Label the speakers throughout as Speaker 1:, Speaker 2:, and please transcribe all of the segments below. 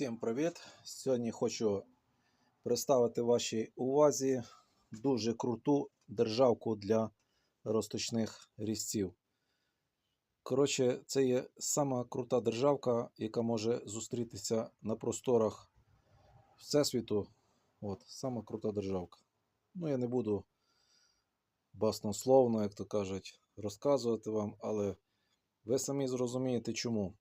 Speaker 1: Всім привіт! Сьогодні хочу представити вашій увазі дуже круту державку для розточних різців. Коротше, це є сама крута державка, яка може зустрітися на просторах Всесвіту. От, сама крута державка. Ну, я не буду баснословно, як то кажуть, розказувати вам, але ви самі зрозумієте чому.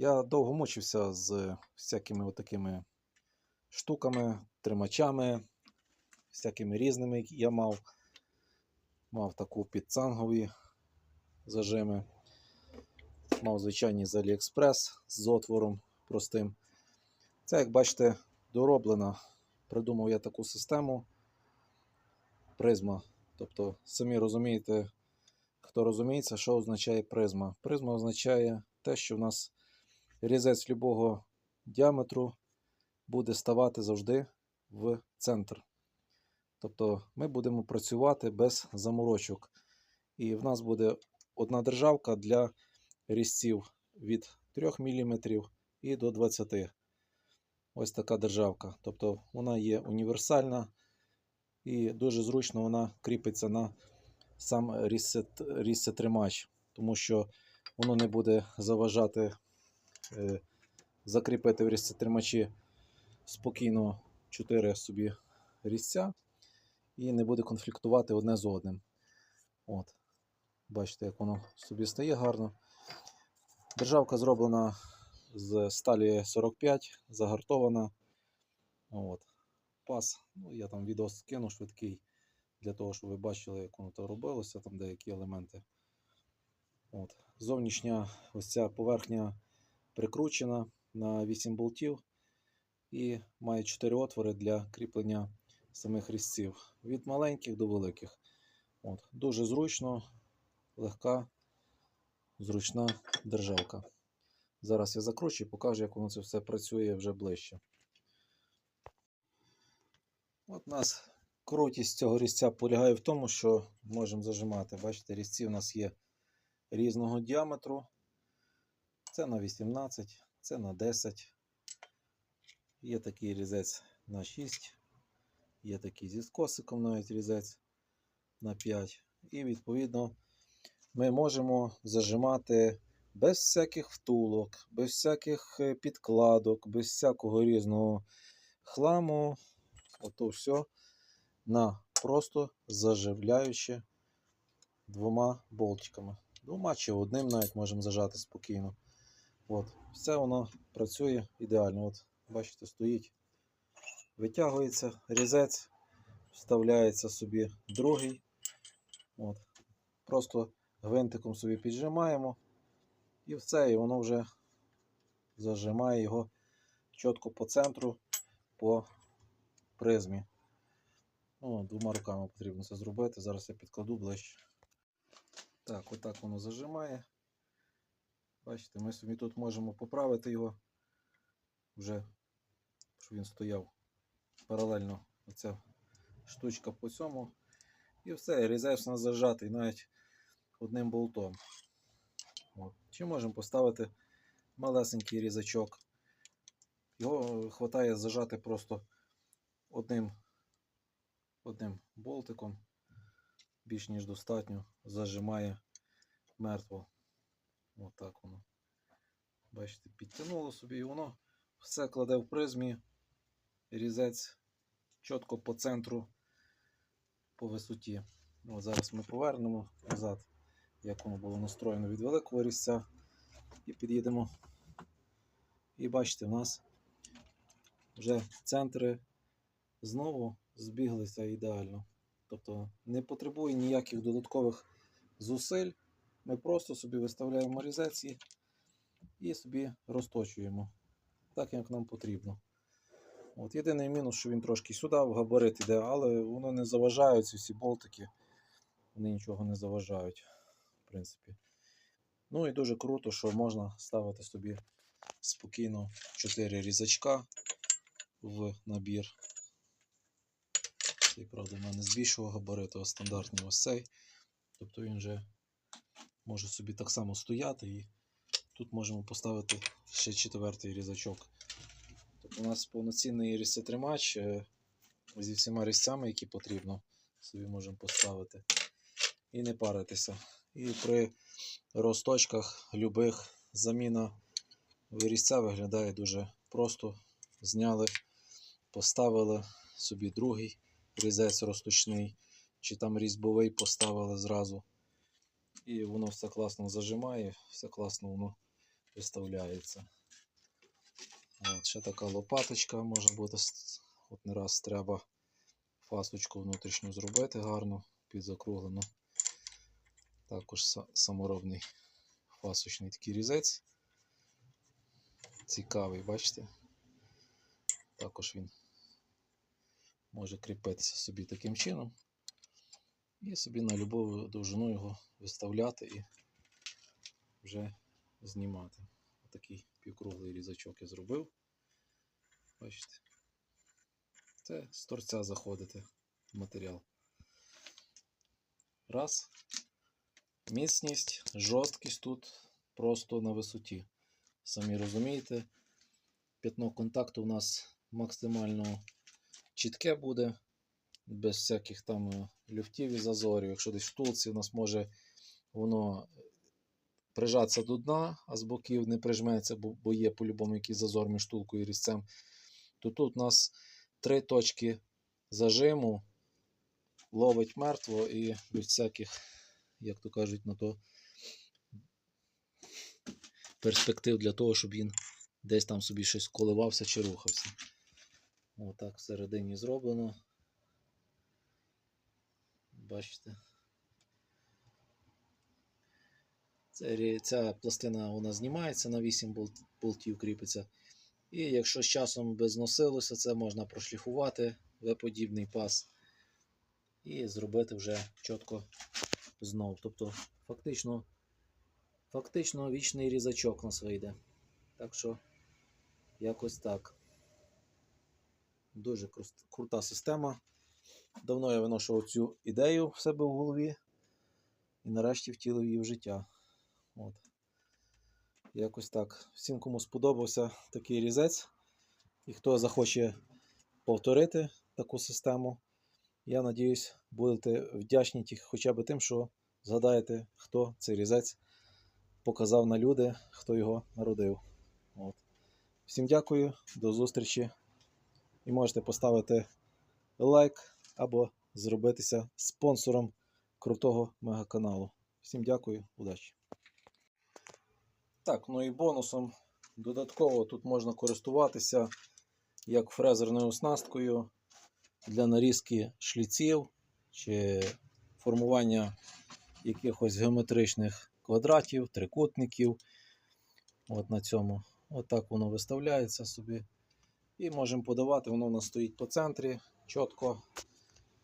Speaker 1: Я довго мучився з всякими такими штуками, тримачами, всякими різними я мав. Мав таку підцангові зажими. Мав звичайні з Aliexpress з отвором простим. Це, як бачите, дороблена. Придумав я таку систему призма. Тобто, самі розумієте, хто розуміється, що означає призма. Призма означає те, що в нас різець любого діаметру буде ставати завжди в центр. Тобто ми будемо працювати без заморочок. І в нас буде одна державка для різців від 3 мм і до 20 Ось така державка. Тобто вона є універсальна і дуже зручно вона кріпиться на сам різцетримач, тому що воно не буде заважати закріпити в різцетримачі спокійно 4 собі різця і не буде конфліктувати одне з одним. От. Бачите, як воно собі стає гарно. Державка зроблена з сталі 45, загартована. От. Пас. Ну, я там відео скину швидкий для того, щоб ви бачили, як воно то робилося, там деякі елементи. От. Зовнішня ось ця поверхня прикручена на 8 болтів і має 4 отвори для кріплення самих різців від маленьких до великих. От. Дуже зручно, легка, зручна державка. Зараз я закручу і покажу, як воно це все працює вже ближче. От у нас крутість цього різця полягає в тому, що можемо зажимати. Бачите, різці у нас є різного діаметру. Це на 18, це на 10. Є такий різець на 6, є такий зі скосиком навіть різець на 5. І відповідно ми можемо зажимати без всяких втулок, без всяких е, підкладок, без всякого різного хламу. Ото все на просто заживляючи двома болтиками. Двома чи одним навіть можемо зажати спокійно. От, Все воно працює ідеально. От, Бачите, стоїть, витягується різець, вставляється собі другий. От, Просто гвинтиком собі піджимаємо. І все, і воно вже зажимає його чітко по центру, по призмі. Ну, Двома руками потрібно це зробити. Зараз я підкладу ближче. Так, отак воно зажимає. Бачите, ми собі тут можемо поправити його вже, щоб він стояв паралельно оця штучка по цьому. І все, різець у нас зажатий навіть одним болтом. От. Чи можемо поставити малесенький різачок. Його вистачає зажати просто одним одним болтиком, більш ніж достатньо, зажимає мертво. Отак воно. Бачите, підтягнуло собі і воно все кладе в призмі, різець чітко по центру, по висоті. От Зараз ми повернемо назад, як воно було настроєно від великого різця. І під'їдемо. І бачите, в нас вже центри знову збіглися ідеально. Тобто не потребує ніяких додаткових зусиль. Ми просто собі виставляємо різеці і собі розточуємо так, як нам потрібно. От Єдиний мінус, що він трошки сюди в габарит іде, але воно не заважає ці всі болтики, вони нічого не заважають, в принципі. Ну і дуже круто, що можна ставити собі спокійно 4 різачка в набір. Цей, правда, в мене більшого габариту, а стандартний ось цей. Тобто він вже може собі так само стояти і Тут можемо поставити ще четвертий різачок. Тобто у нас повноцінний різцетримач е, зі всіма різцями, які потрібно, собі можемо поставити. І не паритися. І при розточках любих заміна вирізця виглядає дуже просто. Зняли, поставили собі другий різець розточний, чи там різьбовий поставили зразу. І воно все класно зажимає, все класно воно виставляється. От, ще така лопаточка може бути. От не раз треба фасочку внутрішню зробити гарно, підзакруглену. Також саморобний фасочний такий різець. Цікавий, бачите? Також він може кріпитися собі таким чином. І собі на любу довжину його виставляти і вже знімати. Отакий півкруглий різачок я зробив. Бачите? Це з торця заходити в матеріал. Раз. Міцність, жорсткість тут просто на висоті. Самі розумієте, п'ятно контакту у нас максимально чітке буде, без всяких там е, люфтів і зазорів. Якщо десь в втулці у нас може воно прижатися до дна, а з боків не прижметься, бо, є по-любому якийсь зазор між втулкою і різцем, то тут у нас три точки зажиму, ловить мертво і без всяких, як то кажуть, на то перспектив для того, щоб він десь там собі щось коливався чи рухався. Отак всередині зроблено. Бачите. Це, рі- ця пластина вона знімається на 8 болтів кріпиться. І якщо з часом би зносилося, це можна прошліфувати В-подібний пас і зробити вже чітко знов. Тобто фактично, фактично вічний різачок у нас вийде. Так що якось так. Дуже крута система. Давно я виношував цю ідею в себе в голові і нарешті втілив її в життя. От. Якось так. Всім, кому сподобався такий різець, і хто захоче повторити таку систему, я надіюсь, будете вдячні ті- хоча б тим, що згадаєте, хто цей різець показав на люди, хто його народив. От. Всім дякую, до зустрічі. І можете поставити лайк або зробитися спонсором крутого мегаканалу. Всім дякую, удачі! Так, ну і бонусом додатково тут можна користуватися як фрезерною оснасткою для нарізки шліців чи формування якихось геометричних квадратів, трикутників. От на цьому. Отак воно виставляється собі. І можемо подавати, воно у нас стоїть по центрі чітко.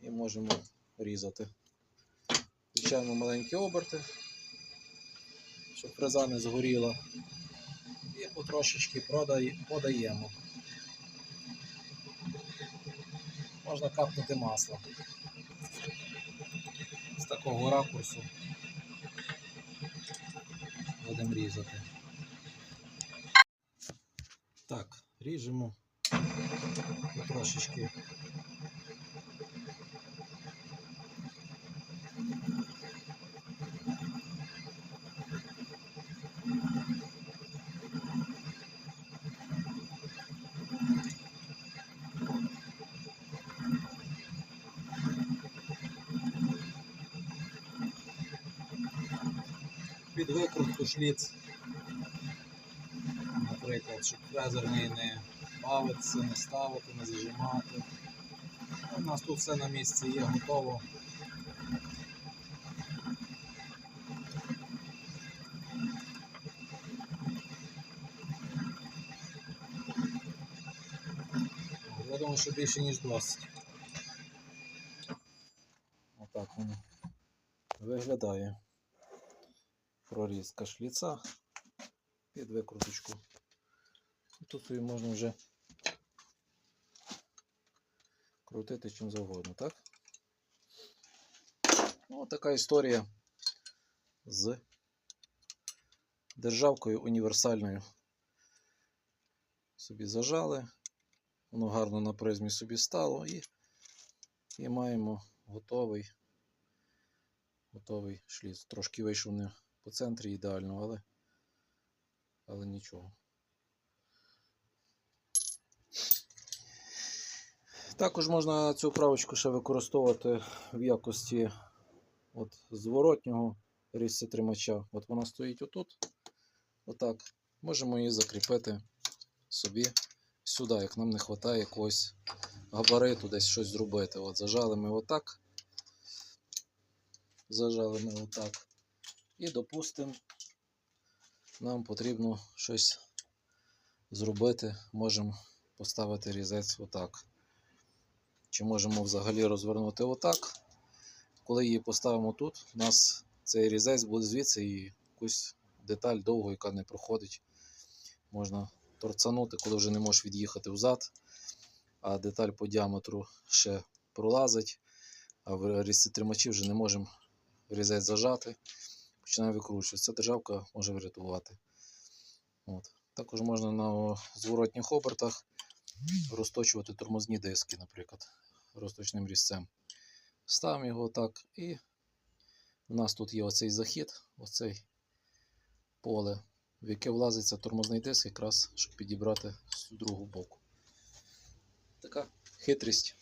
Speaker 1: І можемо різати. Включаємо маленькі оберти, щоб фреза не згоріла. І потрошечки подаємо. Можна капнути масло. З такого ракурсу будемо різати. Так, ріжемо трошечки. Викрутку шліц. Наприклад, щоб фрезерний не бавитися, не ставити, не зажимати. У нас тут все на місці є, готово. Я думаю, що більше ніж досить. Отак воно виглядає. Прорізка шліца під викруточку. Тут собі можна вже крутити чим завгодно, так? Ну, така історія з державкою універсальною собі зажали. Воно гарно на призмі собі стало і, і маємо готовий, готовий шліц. Трошки вийшов не по центрі ідеально, але, але нічого. Також можна цю вправочку ще використовувати в якості от, зворотнього різця тримача. От вона стоїть отут. Отак. Можемо її закріпити собі сюди, як нам не вистачає якогось габариту, десь щось зробити. От, зажали ми отак. Зажали ми отак. І, допустимо, нам потрібно щось зробити. Можемо поставити різець отак. Чи можемо взагалі розвернути отак. Коли її поставимо тут, у нас цей різець буде звідси і якусь деталь довгу, яка не проходить. Можна торцанути, коли вже не можеш від'їхати взад, а деталь по діаметру ще пролазить, а в різці тримачі вже не можемо різець зажати, починає викручуватися. Ця державка може врятувати. От. Також можна на зворотніх обертах розточувати тормозні диски, наприклад, розточним різцем. Ставимо його так і у нас тут є оцей захід, оцей поле, в яке влазиться тормозний диск, якраз щоб підібрати з другого боку. Така хитрість